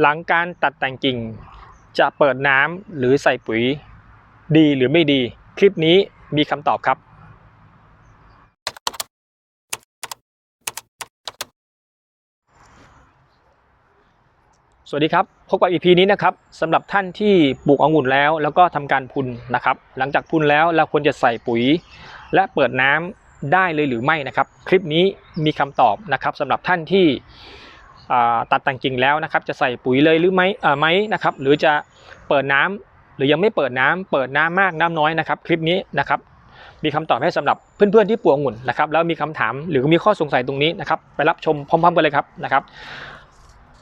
หลังการตัดแต่งกิ่ง จะเปิดน้ำหรือใส่ปุ๋ย ดีหรือไม่ดี คลิปนี้มีคำตอบครับ สวัสดีครับ พบกับ EP นี้นะครับสำหรับท่านที่ปลูกองุ่นแล้ว แล้วก็ทำการพุนนะครับ หลังจากพุนแล้วเราควรจะใส่ปุ๋ย และเปิดน้ำได้เลยหรือไม่นะครับ คลิปนี้มีคำตอบนะครับสำหรับท่านที่ ตัดแต่งกิ่งแล้วนะครับ จะใส่ปุ๋ยเลยหรือไม่ไหมนะครับ หรือจะเปิดน้ำหรือยังไม่เปิดน้ำเปิดน้ำมากน้ำน้อยนะครับ คลิปนี้นะครับ มีคำตอบให้สำหรับเพื่อนๆที่ปลูกองุ่นนะครับ แล้วมีคำถามหรือมีข้อสงสัยตรงนี้นะครับ ไปรับชมพร้อมๆกันเลยครับนะครับ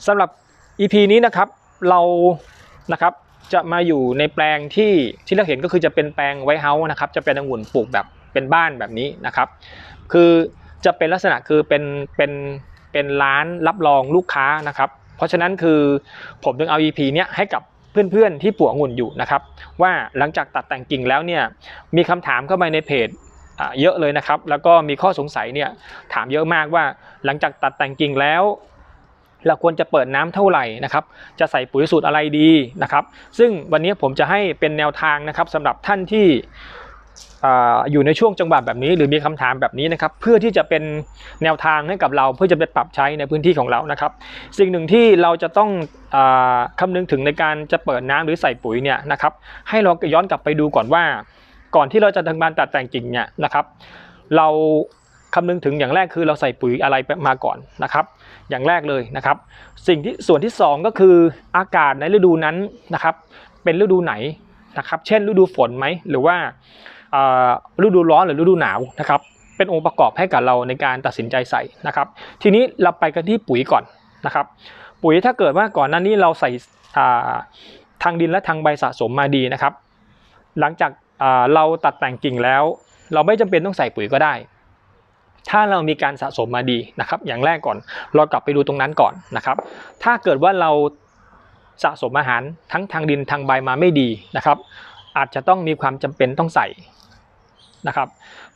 สำหรับ EP นี้นะครับเรานะครับจะมาอยู่ในแปลงที่ที่เราเห็นก็คือจะเป็นแปลงไวท์เฮาส์นะครับ จะเป็นองุ่นปลูกแบบเป็นบ้านแบบนี้นะครับ คือจะเป็นลักษณะคือเป็นเป็น เป็นร้านรับรองลูกค้านะครับ เพราะฉะนั้นคือผมถึงเอา EP เนี้ยให้กับเพื่อนๆที่ปลูกองุ่นอยู่นะครับ ว่าหลังจากตัดแต่งกิ่งแล้วเนี่ยมีคำถามเข้ามาในเพจเยอะเลยนะครับ แล้วก็มีข้อสงสัยเนี่ยถามเยอะมากว่าหลังจากตัดแต่งกิ่งแล้วเราควรจะเปิดน้ำเท่าไหร่นะครับ จะใส่ปุ๋ยสูตรอะไรดีนะครับ ซึ่งวันนี้ผมจะให้เป็นแนวทางนะครับสำหรับท่านที่ อยู่ในช่วงจังหวะแบบนี้ หรือมีคำถามแบบนี้นะครับ เพื่อที่จะเป็นแนวทางให้กับเราเพื่อจะไปปรับใช้ในพื้นที่ของเรานะครับ สิ่งหนึ่งที่เราจะต้องอาคำนึงถึงในการจะเปิดน้ำหรือใส่ปุ๋ยเนี่ยนะครับ ให้เราย้อนกลับไปดูก่อนว่า ก่อนที่เราจะทำการตัดแต่งกิ่งเนี่ยนะครับ เราคำนึงถึงอย่างแรกคือเราใส่ปุ๋ยอะไรมาก่อนนะครับ อย่างแรกเลยนะครับ สิ่งที่ส่วนที่สองก็คืออากาศในฤดูนั้นนะครับ เป็นฤดูไหนนะครับ เช่น ฤดูฝนไหมหรือว่า ฤดูร้อนหรือฤดูหนาวนะครับเป็นองค์ประกอบให้กับเราในการตัดสินใจใส่นะครับ ทีนี้เราไปกันที่ปุ๋ยก่อนนะครับ ปุ๋ยถ้าเกิดว่าก่อนหน้านี้เราใส่าทางดินและทางใบสะสมมาดีนะครับ หลังจากาเราตัดแต่งกิ่งแล้ว เราไม่จำเป็นต้องใส่ปุ๋ยก็ได้ ถ้าเรามีการสะสมมาดีนะครับ อย่างแรกก่อนเรากลับไปดูตรงนั้นก่อนนะครับ ถ้าเกิดว่าเราสะสมอาหารทั้งทางดินทางใบมาไม่ดีนะครับ อาจจะต้องมีความจำเป็นต้องใส่ นะครับ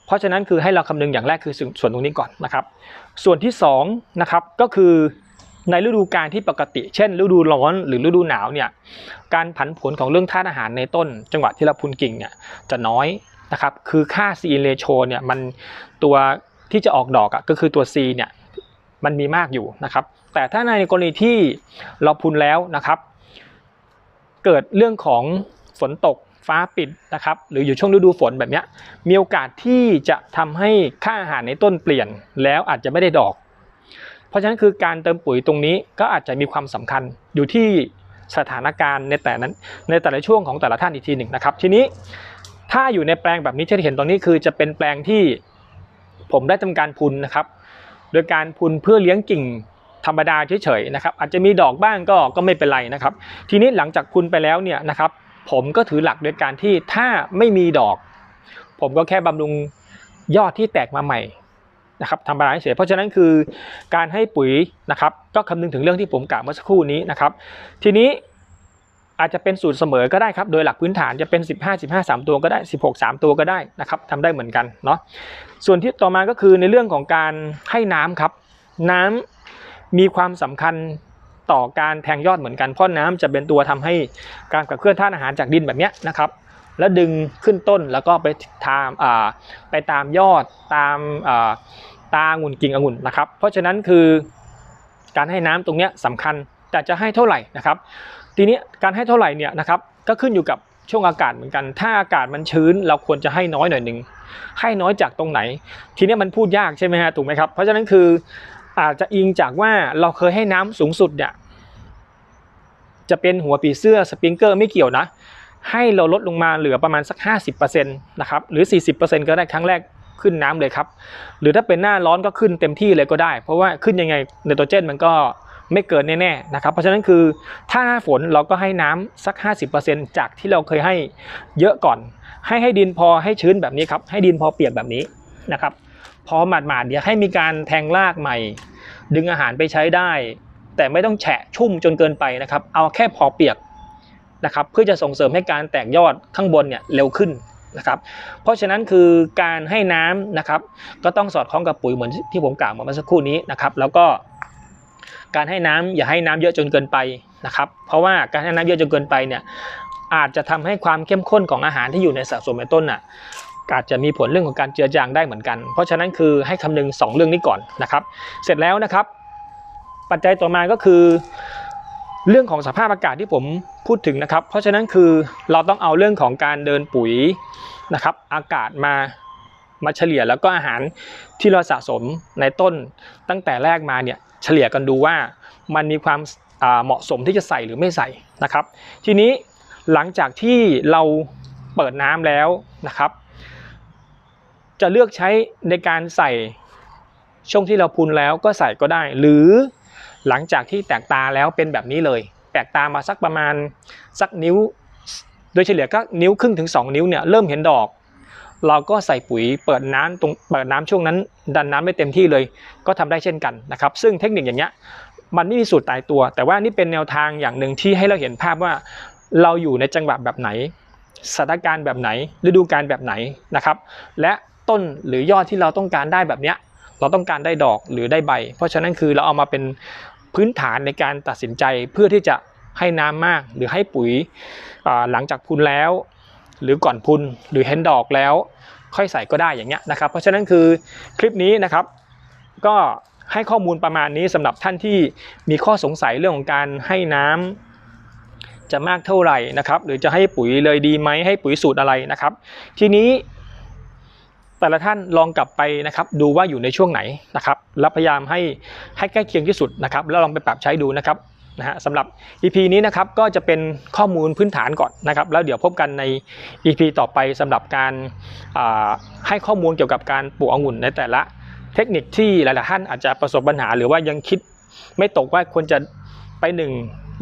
เพราะฉะนั้นคือให้เราคำนึงอย่างแรกคือส่วนตรงนี้ก่อนนะครับ ส่วนที่สองนะครับก็คือในฤดูกาลที่ปกติ เช่น ฤดูร้อนหรือฤดูหนาวเนี่ยการผันผวนของเรื่องธาตุอาหารในต้น จังหวะที่เราพุนกิ่งเนี่ยจะน้อยนะครับคือค่า C in ratio เนี่ยมันตัวที่จะออกดอกอะก็คือตัว C เนี่ยมันมีมากอยู่นะครับ แต่ถ้าในกรณีที่เราพุนแล้วนะครับ เกิดเรื่องของฝนตก ฟ้าปิดนะครับหรืออยู่ช่วงฤดูฝนแบบนี้มีโอกาสที่จะทำให้ค่าอาหารในต้นเปลี่ยนแล้วอาจจะไม่ได้ดอก เพราะฉะนั้นคือการเติมปุ๋ยตรงนี้ก็อาจจะมีความสำคัญอยู่ที่สถานการณ์ในแต่นั้นในแต่ละช่วงของแต่ละท่านอีกทีหนึ่งนะครับ ทีนี้ถ้าอยู่ในแปลงแบบนี้ที่เห็นตรงนี้คือจะเป็นแปลงที่ผมได้ทำการพุนนะครับ โดยการพุนเพื่อเลี้ยงกิ่งธรรมดาเฉยๆนะครับอาจจะมีดอกบ้างก็ก็ไม่เป็นไรนะครับ ทีนี้หลังจากพุนไปแล้วเนี่ยนะครับ ผมก็ถือหลักโดยการที่ถ้าไม่มีดอก ผมก็แค่บำรุงยอดที่แตกมาใหม่นะครับธรรมดาเฉยเพราะฉะนั้นคือการให้ปุ๋ยนะครับก็คำนึงถึงเรื่องที่ผมกล่าวเมื่อสักครู่นี้นะครับ ทีนี้อาจจะเป็นสูตรเสมอก็ได้ครับ โดยหลักพื้นฐานจะเป็น 15 15 3 ตัวก็ได้ 16 3 ตัวก็ได้นะครับทำได้เหมือนกันเนาะส่วนที่ต่อมาก็คือในเรื่องของการให้น้ำครับ น้ำมีความสำคัญ ต่อการแทงยอดเหมือนกันเพราะน้ำจะเป็นตัวทำให้การขับเคลื่อนธาตุอาหารจากดินแบบนี้นะครับแล้วดึงขึ้นต้นแล้วก็ไปตามาไปตามยอดตามาตาองุ่นกิ่งองุ่นนะครับ เพราะฉะนั้นคือการให้น้ำตรงนี้ยสำคัญแต่จะให้เท่าไหร่นะครับ ทีนี้การให้เท่าไหร่เนี่ยนะครับก็ขึ้นอยู่กับช่วงอากาศเหมือนกัน ถ้าอากาศมันชื้น เราควรจะให้น้อยหน่อยหนึ่งให้น้อยจากตรงไหน ทีนี้มันพูดยากใช่ไหมฮะถูกไหมครับ เพราะฉะนั้นคือ อาจจะอิงจากว่าเราเคยให้น้ำสูงสุดเนี่ยจะเป็นหัวปีเสื้อสปริงเกอร์ไม่เกี่ยวนะ ให้เราลดลงมาเหลือประมาณสัก 50%นะครับหรือ 40%ก็ได้ครั้งแรกขึ้นน้ำเลยครับ หรือถ้าเป็นหน้าร้อนก็ขึ้นเต็มที่เลยก็ได้ เพราะว่าขึ้นยังไงไนโตรเจนมันก็ไม่เกินแน่ๆนะครับ เพราะฉะนั้นคือถ้าหน้าฝนเราก็ให้น้ำสัก 50%จากที่เราเคยให้เยอะก่อน ให้ให้ดินพอให้ชื้นแบบนี้ครับ ให้ดินพอเปียกแบบนี้นะครับ พอหมาดๆเดี๋ยวให้มีการแทงรากใหม่ ดึงอาหารไปใช้ได้ แต่ไม่ต้องแฉะชุ่มจนเกินไปนะครับ เอาแค่พอเปียกนะครับเพื่อจะส่งเสริมให้การแตกยอดข้างบนเนี่ยเร็วขึ้นนะครับเพราะฉะนั้นคือการให้น้ำนะครับก็ต้องสอดคล้องกับปุ๋ยเหมือนที่ผมกล่าวมาเมื่อสักครู่นี้นะครับแล้วก็การให้น้ำอย่าให้น้ำเยอะจนเกินไปนะครับเพราะว่าการให้น้ำเยอะจนเกินไปเนี่ยอาจจะทำให้ความเข้มข้นของอาหารที่อยู่ในสะสมในต้นน่ะ อาจจะมีผลเรื่องของการเจือจางได้เหมือนกัน เพราะฉะนั้นคือให้คำนึงสองเรื่องนี้ก่อนนะครับ เสร็จแล้วนะครับ ปัจจัยต่อมาก็คือ เรื่องของสภาพอากาศที่ผมพูดถึงนะครับ เพราะฉะนั้นคือเราต้องเอาเรื่องของการเดินปุ๋ยนะครับ อากาศมามาเฉลี่ยแล้วก็อาหารที่เราสะสมในต้นตั้งแต่แรกมาเนี่ยเฉลี่ยกันดูว่ามันมีความเหมาะสมที่จะใส่หรือไม่ใส่นะครับ ทีนี้หลังจากที่เราเปิดน้ำแล้วนะครับ จะเลือกใช้ในการใส่ช่วงที่เราพูนแล้วก็ใส่ก็ได้ หรือหลังจากที่แตกตาแล้วเป็นแบบนี้เลย แตกตามาสักประมาณสักนิ้ว โดยเฉลี่ยก็นิ้วครึ่งถึง 2 นิ้วเนี่ยเริ่มเห็นดอก เราก็ใส่ปุ๋ยเปิดน้ำตรงเปิดน้ำช่วงนั้น ดันน้ำไม่เต็มที่เลย ก็ทำได้เช่นกันนะครับ ซึ่งเทคนิคอย่างเงี้ยมันไม่มีสูตรตายตัว แต่ว่านี่เป็นแนวทางอย่างหนึ่งที่ให้เราเห็นภาพว่าเราอยู่ในจังหวะแบบไหนสถานการณ์แบบไหนฤดูกาลแบบไหนนะครับ และ ต้นหรือยอดที่เราต้องการได้แบบเนี้ยเราต้องการได้ดอกหรือได้ใบ เพราะฉะนั้นคือเราเอามาเป็นพื้นฐานในการตัดสินใจเพื่อที่จะให้น้ำมากหรือให้ปุ๋ยหลังจากพุนแล้ว หรือก่อนพุนหรือเห็นดอกแล้ว ค่อยใส่ก็ได้อย่างเงี้ยนะครับ เพราะฉะนั้นคือคลิปนี้นะครับ ก็ให้ข้อมูลประมาณนี้สำหรับท่านที่มีข้อสงสัยเรื่องของการให้น้ำจะมากเท่าไหร่นะครับ หรือจะให้ปุ๋ยเลยดีไหมให้ปุ๋ยสูตรอะไรนะครับ ทีนี้ แต่ละท่านลองกลับไปนะครับดูว่าอยู่ในช่วงไหนนะครับแล้วพยายามให้ให้ใกล้เคียงที่สุดนะครับแล้วลองไปปรับใช้ดูนะครับนะฮะสำหรับ EP นี้นะครับก็จะเป็นข้อมูลพื้นฐานก่อนนะครับแล้วเดี๋ยวพบกันใน EP ต่อไปสำหรับการให้ข้อมูลเกี่ยวกับการปลูกองุ่นในแต่ละเทคนิคที่หลายๆท่านอาจจะประสบปัญหา หรือว่ายังคิดไม่ตกว่าควรจะไปหนึ่ง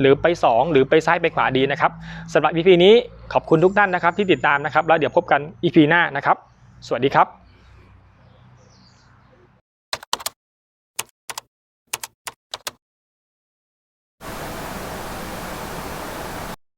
หรือไปสองหรือไปซ้ายไปขวาดีนะครับสำหรับ EP นี้ขอบคุณทุกท่านนะครับที่ติดตามนะครับแล้วเดี๋ยวพบกัน EP หน้านะครับ สวัสดีครับ